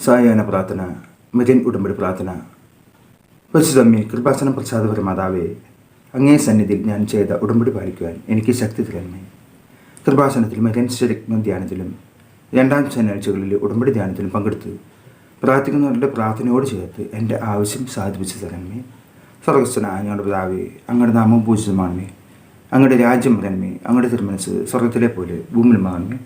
സായാഹ്ന പ്രാർത്ഥന മരിയൻ ഉടമ്പടി പ്രാർത്ഥന. പരിശുദ്ധമ്മേ കൃപാസനം പ്രസാദപര മാതാവേ അങ്ങേ സന്നിധിയിൽ ഞാൻ ചെയ്ത ഉടമ്പടി പാലിക്കുവാൻ എനിക്ക് ശക്തി തരണമേ. കൃപാസനത്തിൽ മരിയൻ ശരിജ്ഞ ധ്യാനത്തിലും രണ്ടാം ശനിയാഴ്ചകളിലെ ഉടമ്പടി ധ്യാനത്തിലും പങ്കെടുത്ത് പ്രാർത്ഥിക്കുന്നവരുടെ പ്രാർത്ഥനയോട് ചേർത്ത് എന്റെ ആവശ്യം സാധിപ്പിച്ചു തരണമേ. സ്വർഗസ്ഥനായ ഞങ്ങളുടെ പിതാവേ അങ്ങയുടെ നാമം പൂജിതമാണമേ. അങ്ങയുടെ രാജ്യം വരണമേ. അങ്ങയുടെ തിരുമനസ് സ്വർഗത്തിലെ പോലെ ഭൂമിയിൽ മാറണമേ.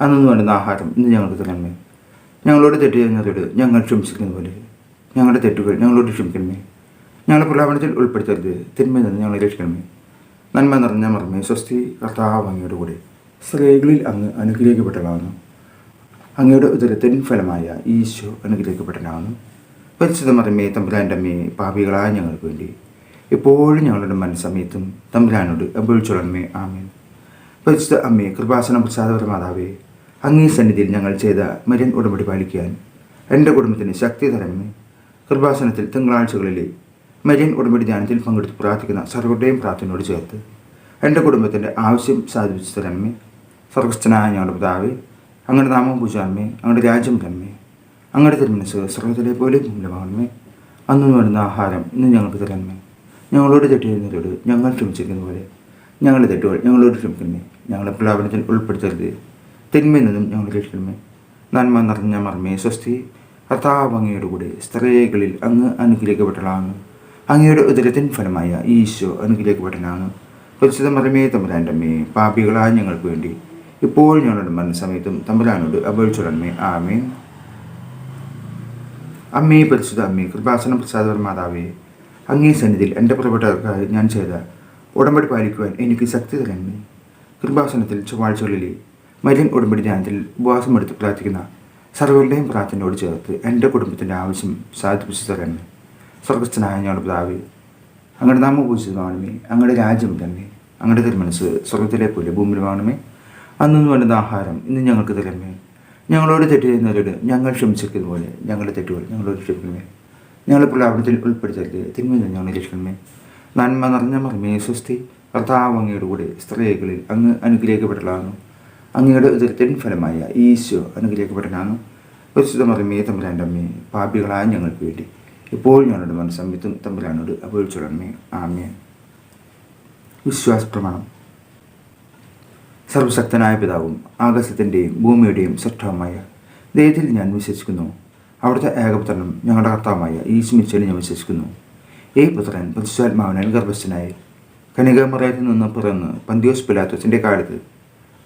അന്നു വേണ്ടുന്ന ആഹാരം ഇന്ന് ഞങ്ങൾക്ക് തരണമേ. ഞങ്ങളോട് തെറ്റ് ചെയ്യുന്നതോട് ഞങ്ങൾ ക്ഷമിക്കുന്ന പോലെ. ഞങ്ങളുടെ തെറ്റുകൾ ഞങ്ങളോട് ക്ഷമിക്കണമേ. ഞങ്ങളുടെ പ്രലാപനത്തിൽ ഉൾപ്പെടുത്തരുത്. തിന്മയിൽ നിന്ന് ഞങ്ങളെ രക്ഷിക്കണമേ. നന്മ നിറഞ്ഞ മറമേ സ്വസ്തി കർത്താവ് അങ്ങയുടെ കൂടെ. സ്ത്രീകളിൽ അങ്ങ് അനുഗ്രഹിക്കപ്പെട്ടതാകുന്നു അങ്ങയുടെ ഉദരത്തിൻ ഫലമായ ഈശോ അനുഗ്രഹിക്കപ്പെട്ടനാകുന്നു പരിശുദ്ധ മറമേ തമ്പുരാന്റെ അമ്മയെ പാപികളായ ഞങ്ങൾക്ക് വേണ്ടി. ഇപ്പോഴും ഞങ്ങളുടെ മനസ്സമയത്തും തമ്പുരാനോട് അപേക്ഷിച്ചോളമേ ആമേൻ. പരിശുദ്ധ അമ്മയെ കൃപാസന പ്രസാദപര മാതാവേ അങ്ങേ സന്നിധിയിൽ ഞങ്ങൾ ചെയ്ത മരിയൻ ഉടമ്പടി പാലിക്കാൻ എന്റെ കുടുംബത്തിന് ശക്തി തരണമേ. കൃപാസനത്തിൽ തിങ്കളാഴ്ചകളിലെ മരിയൻ ഉടമ്പടി ധ്യാനത്തിൽ പങ്കെടുത്ത് പ്രാർത്ഥിക്കുന്ന സർവരുടെയും പ്രാർത്ഥനയോട് ചേർത്ത് എന്റെ കുടുംബത്തിന്റെ ആവശ്യം സാധിപ്പിച്ചു തരണമേ. സർവസ്ഥനായ ഞങ്ങളുടെ പിതാവേ അങ്ങയുടെ നാമം പൂജാമേ അങ്ങയുടെ രാജ്യം തരണമേ. അങ്ങയുടെ തിരുമനസ് സർവത്തിലെ പോലെ മൂലമാകണമേ. അന്ന് വരുന്ന ആഹാരം ഇന്ന് ഞങ്ങൾക്ക് തരണമേ. ഞങ്ങളോട് തെറ്റിയിരുന്നവരോട് ഞങ്ങൾ ക്ഷമിച്ചിരിക്കുന്ന പോലെ ഞങ്ങളുടെ തെറ്റുകൾ ഞങ്ങളോട് ക്ഷമിക്കണമേ. ഞങ്ങളെ പ്രലാപനത്തിൽ ഉൾപ്പെടുത്തരുത്. തിന്മയിൽ നിന്നും ഞങ്ങൾ രക്ഷിക്കണമേ നന്മ നിറഞ്ഞ മർമ്മേ സ്വസ്തി കർത്താവ് അങ്ങയുടെ കൂടെ സ്ത്രീകളിൽ അങ്ങ് അനുഗ്രഹിക്കപ്പെട്ടതാണ് അങ്ങയുടെ ഉദരത്തിൻ ഫലമായ ഈശോ അനുഗ്രഹിക്കപ്പെട്ടനാണ് പരിശുദ്ധ മറമേ തമ്പുരാന്റമ്മേ പാപികളായ ഞങ്ങൾക്ക് വേണ്ടി ഇപ്പോൾ ഞങ്ങളുടെ മനസ്സമയത്തും തമ്പുരാനോട് അപേക്ഷിച്ചുടന്മേ ആമേ അമ്മേ പരിശുദ്ധ അമ്മേ കൃപാസന പ്രസാദവർ മാതാവേ അങ്ങേ സന്നിധിയിൽ എന്റെ പ്രവർത്തകർക്കായി ഞാൻ ചെയ്ത ഉടമ്പടി പാലിക്കുവാൻ എനിക്ക് ശക്തി തരണമേ. കൃപാസനത്തിൽ ചൊവ്വാഴ്ചകളിലെ മരിയൻ ഉടമ്പടി ധ്യാനത്തിൽ ഉപവാസമെടുത്ത് പ്രാർത്ഥിക്കുന്ന സർവരുടെയും പ്രാർത്ഥനയോട് ചേർത്ത് എന്റെ കുടുംബത്തിന്റെ ആവശ്യം സാധിപ്പിച്ചു തരണമേ. സ്വർഗസ്ഥനായ ഞങ്ങളുടെ പിതാവ് അങ്ങയുടെ നാമ പൂജിതമാണമേ. അങ്ങയുടെ രാജ്യം തന്നെ അങ്ങയുടെ തിരുമനസ് സ്വർഗത്തിലെ പോലെ ഭൂമിയിലുമാണമേ. അന്നു വേണ്ടുന്ന ആഹാരം ഇന്ന് ഞങ്ങൾക്ക് തരമേ ഞങ്ങളോട് തെറ്റ് ചെയ്യുന്നവരോട് ഞങ്ങൾ ക്ഷമിച്ചിരിക്കുന്നതുപോലെ ഞങ്ങളുടെ തെറ്റുകൾ ഞങ്ങളോട് ക്ഷമിക്കണമേ. ഞങ്ങളെ പ്രലാപനത്തിൽ ഉൾപ്പെടുത്തരുത് തിന്മയിൽ ഞങ്ങൾ രക്ഷിക്കണമേ. നന്മ നിറഞ്ഞ മറിമേ സ്വസ്തി കർത്താവ് കൂടെ സ്ത്രീകളിൽ അങ്ങ് അനുഗ്രഹിക്കപ്പെട്ടതാണ് അങ്ങയുടെ ഉദരത്തിൻ ഫലമായ ഈശോ അനുഗ്രഹിക്കപ്പെട്ടനാണ് പരിശുദ്ധ മറിമേ തമ്പുരാന്റെ പാപികളായ ഞങ്ങൾക്ക് വേണ്ടി. ഇപ്പോൾ ഞങ്ങളുടെ മനസ്സമ്മിത്തും തമ്പുരാനോട് അപേക്ഷിച്ചുടമേ ആമേ വിശ്വാസ പ്രമാണം സർവശക്തനായ പിതാവും ആകാശത്തിന്റെയും ഭൂമിയുടെയും സൃഷ്ടവുമായ ദൈവത്തിൽ ഞാൻ വിശ്വസിക്കുന്നു. അവിടുത്തെ ഏകപുത്രനും ഞങ്ങളുടെ കർത്താവുമായ ഈ സ്മിച്ചനെ ഞാൻ വിശ്വസിക്കുന്നു. ഈ പുത്രൻ പരിശുദ്ധാത്മാവിനാൽ ഗർഭസ്ഥനായി കനികമറയിൽ നിന്ന് പിറന്ന് പന്തിയോസ് പിലാത്തോസിന്റെ കാലത്ത്